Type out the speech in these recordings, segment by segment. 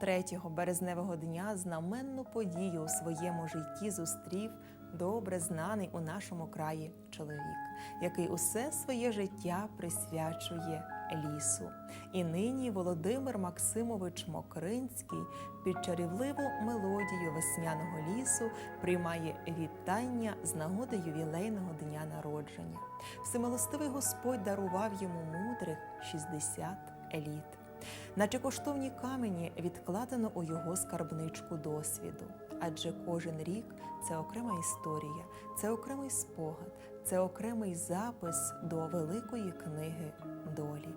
третього березневого дня знаменну подію у своєму житті зустрів добре знаний у нашому краї чоловік, який усе своє життя присвячує лісу. І нині Володимир Максимович Мокринський під чарівливу мелодію весняного лісу приймає вітання з нагоди ювілейного дня народження. Всемилостивий Господь дарував йому мудрих 60 еліт. Наче коштовні камені відкладено у його скарбничку досвіду, адже кожен рік це окрема історія, це окремий спогад, це окремий запис до великої книги долі.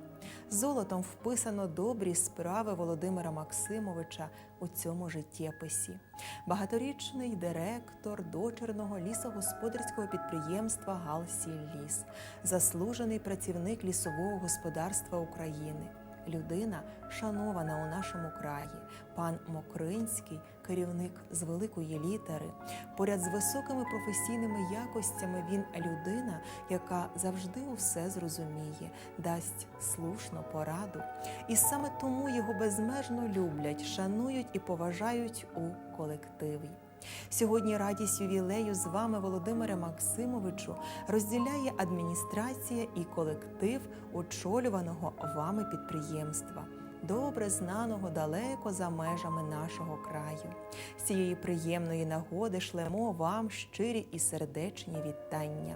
Золотом вписано добрі справи Володимира Максимовича у цьому життєписі. Багаторічний директор дочерного лісогосподарського підприємства «Галсілліс», заслужений працівник лісового господарства України. Людина, шанована у нашому краї, пан Мокринський, керівник з великої літери. Поряд з високими професійними якостями він людина, яка завжди усе зрозуміє, дасть слушну пораду. І саме тому його безмежно люблять, шанують і поважають у колективі. Сьогодні радість ювілею з вами, Володимире Максимовичу, розділяє адміністрація і колектив очолюваного вами підприємства, добре знаного далеко за межами нашого краю. З цієї приємної нагоди шлемо вам щирі і сердечні вітання.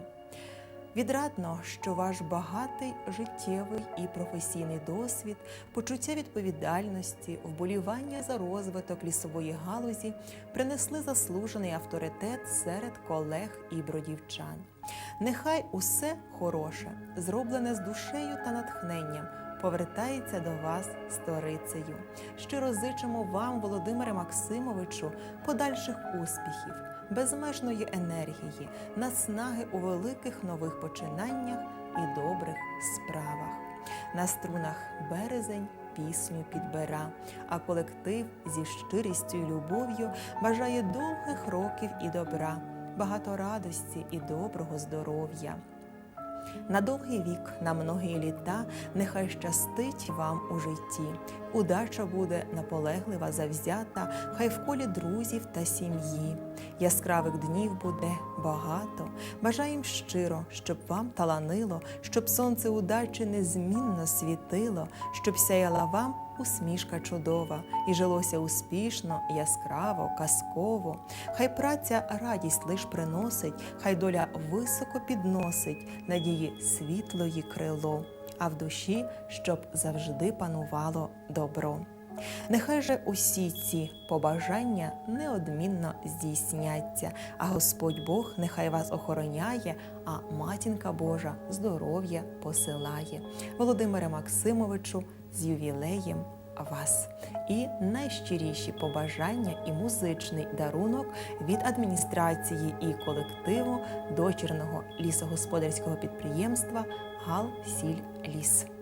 Відрадно, що ваш багатий життєвий і професійний досвід, почуття відповідальності, вболівання за розвиток лісової галузі принесли заслужений авторитет серед колег і бродівчан. Нехай усе хороше, зроблене з душею та натхненням, повертається до вас сторицею. Щиро зичимо вам, Володимире Максимовичу, подальших успіхів безмежної енергії, наснаги у великих нових починаннях і добрих справах. На струнах березень пісню підбера, а колектив зі щирістю і любов'ю бажає довгих років і добра, багато радості і доброго здоров'я. На довгий вік, на многі літа, нехай щастить вам у житті. Удача буде наполеглива, завзята, хай в колі друзів та сім'ї. Яскравих днів буде багато. Бажаєм щиро, щоб вам таланило, щоб сонце удачі незмінно світило, щоб сяяла вам усмішка чудова, і жилося успішно, яскраво, казково. Хай праця радість лиш приносить, хай доля високо підносить, надії світлої крило, а в душі, щоб завжди панувало добро. Нехай же усі ці побажання неодмінно здійсняться, а Господь Бог нехай вас охороняє, а матінка Божа здоров'я посилає. Володимире Максимовичу з ювілеєм вас. І найщиріші побажання і музичний дарунок від адміністрації і колективу дочірного лісогосподарського підприємства Гал Сіль Наші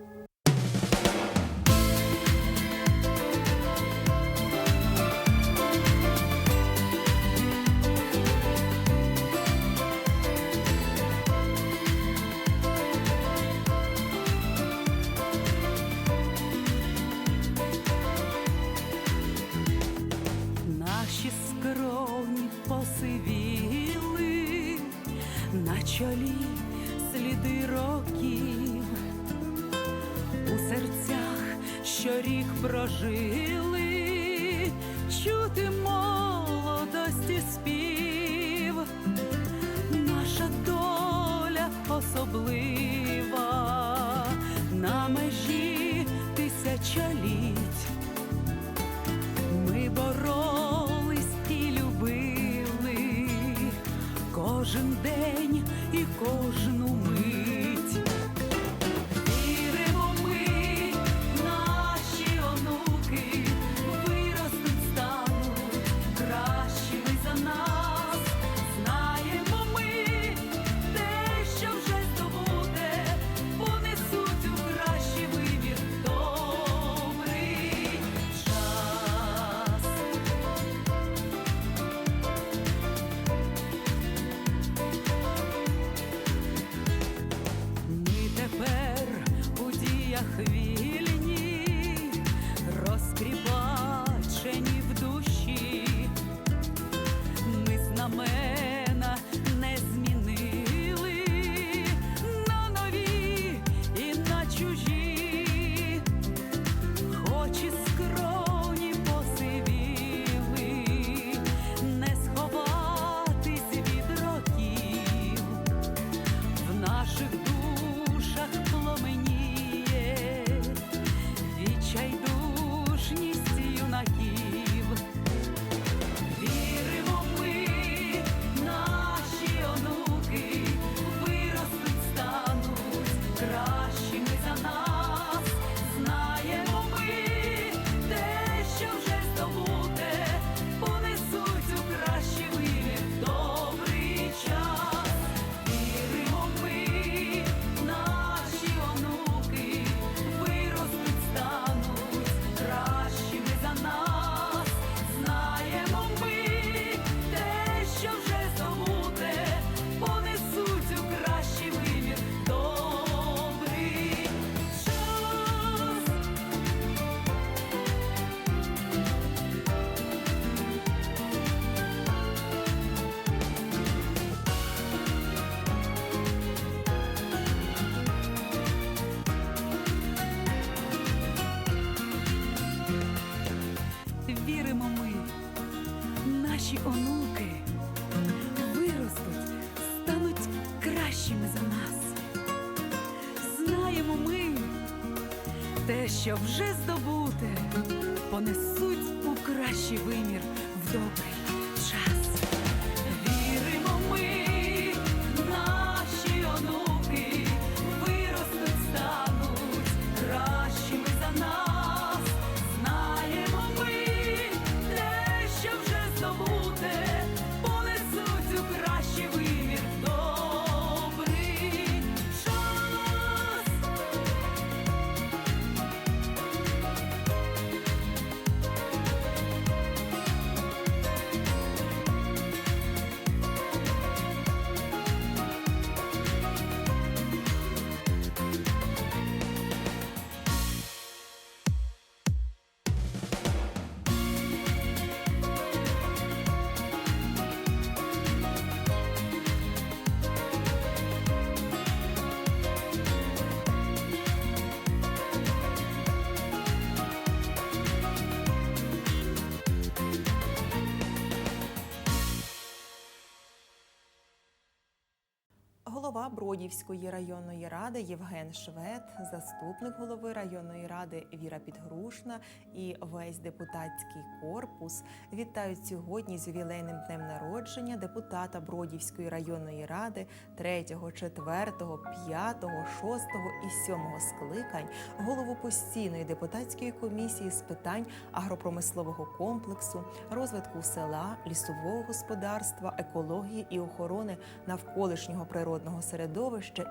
що рік прожили, чути молодості спів, наша доля особлива на межі тисячоліть. Ми боролись і любили кожен день і кожну наші онуки виростуть, стануть кращими за нас. Знаємо ми, те, що вже здобуте, понесуть у кращий вимір в добрий Бродівської районної ради Євген Швед, заступник голови районної ради Віра Підгрушна і весь депутатський корпус вітають сьогодні з ювілейним днем народження депутата Бродівської районної ради 3, 4, 5, 6 і 7 скликань, голову постійної депутатської комісії з питань агропромислового комплексу, розвитку села, лісового господарства, екології і охорони навколишнього природного середовища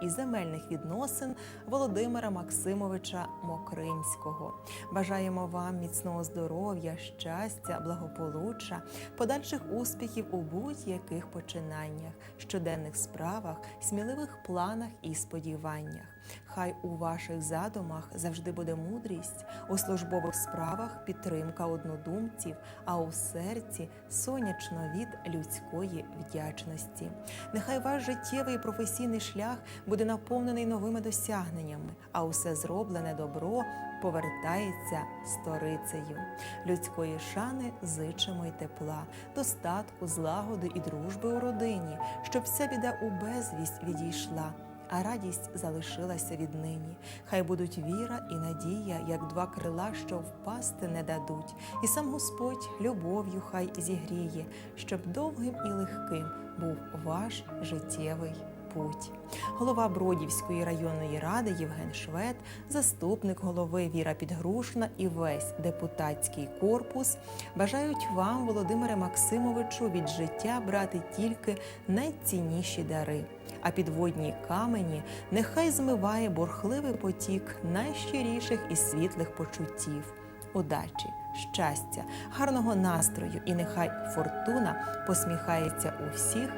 і земельних відносин Володимира Максимовича Мокринського. Бажаємо вам міцного здоров'я, щастя, благополуччя, подальших успіхів у будь-яких починаннях, щоденних справах, сміливих планах і сподіваннях. Хай у ваших задумах завжди буде мудрість, у службових справах підтримка однодумців, а у серці сонячно від людської вдячності. Нехай ваш життєвий і професійний шлях буде наповнений новими досягненнями, а усе зроблене добро повертається сторицею. Людської шани зичимо й тепла, достатку, злагоди і дружби у родині, щоб вся біда у безвість відійшла. А радість залишилася віднині. Хай будуть віра і надія, як два крила, що впасти не дадуть. І сам Господь любов'ю хай зігріє, щоб довгим і легким був ваш життєвий путь. Голова Бродівської районної ради Євген Швед, заступник голови Віра Підгрушна і весь депутатський корпус бажають вам, Володимире Максимовичу, від життя брати тільки найцінніші дари. А підводні камені нехай змиває бурхливий потік найщиріших і світлих почуттів. Удачі, щастя, гарного настрою і нехай фортуна посміхається у всіх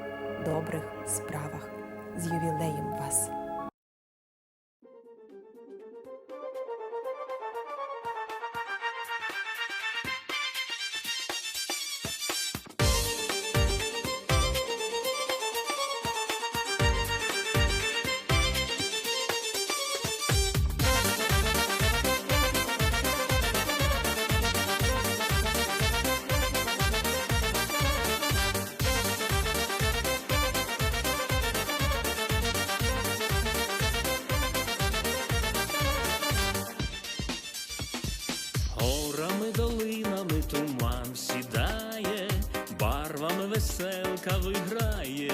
добрих справах. З ювілеєм вас! Веселка виграє,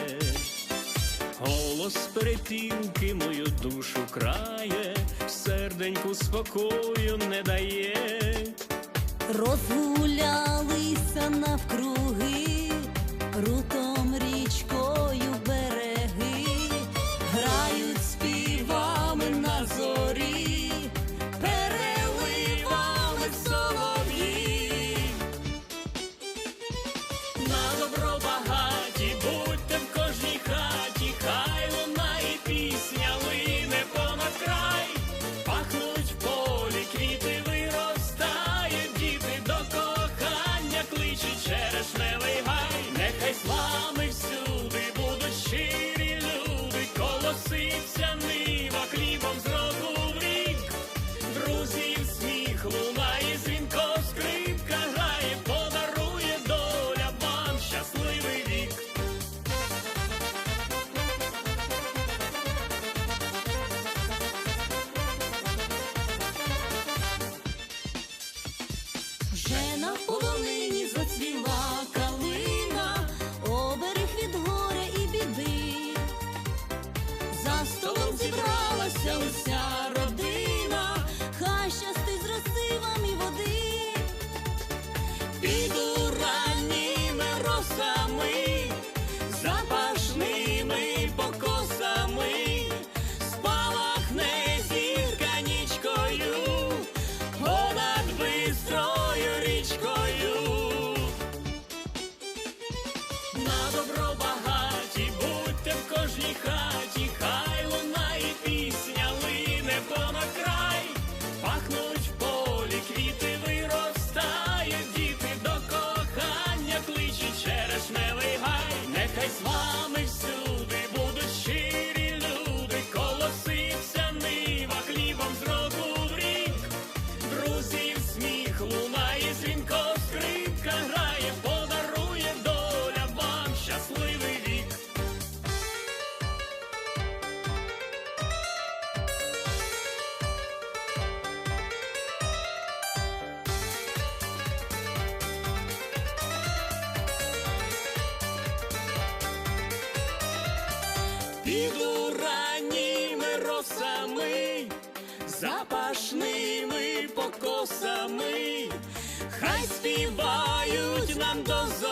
голос перепінки мою душу крає, серденьку спокою не дає. Розгулялися навкруги, I'm just